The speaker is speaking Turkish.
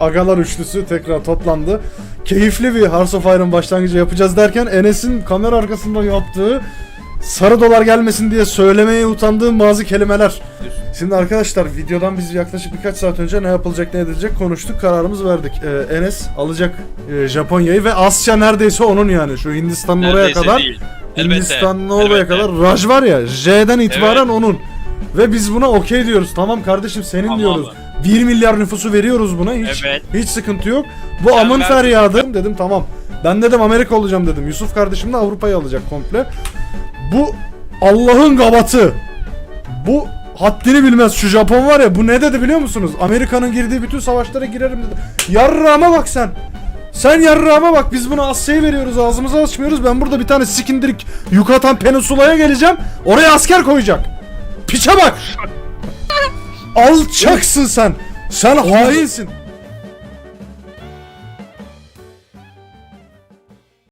agalar üçlüsü tekrar toplandı. Keyifli bir Hearts of Iron başlangıcı yapacağız derken Enes'in kamera arkasında yaptığı sarı dolar gelmesin diye söylemeye utandığım bazı kelimeler. Şimdi arkadaşlar videodan biz yaklaşık birkaç saat önce ne yapılacak ne edilecek konuştuk kararımızı verdik. Ee, Enes alacak e, Japonya'yı ve Asya neredeyse onun yani şu Hindistan'ın oraya Neredeyse kadar değil. Elbette. Hindistan'ın oraya elbette. kadar Raj var ya J'den itibaren Evet. onun. Ve biz buna okey diyoruz. Tamam kardeşim senin Tamam diyoruz. abi. 1 milyar nüfusu veriyoruz buna. Hiç Evet. hiç sıkıntı yok. Bu Sen amın ver. feryadı dedim tamam. Ben dedim Amerika olacağım dedim. Yusuf kardeşim de Avrupa'yı alacak komple. Bu Allah'ın gabatı. Bu haddini bilmez şu Japon var ya bu ne dedi biliyor musunuz? Amerika'nın girdiği bütün savaşlara girerim dedi. Yarrağıma bak sen. Sen yarrağıma bak biz bunu Asya'ya veriyoruz ağzımıza açmıyoruz. Ben burada bir tane sikindirik Yucatan Peninsula'ya geleceğim. Oraya asker koyacak. Piçe bak. Alçaksın sen. Sen hainsin.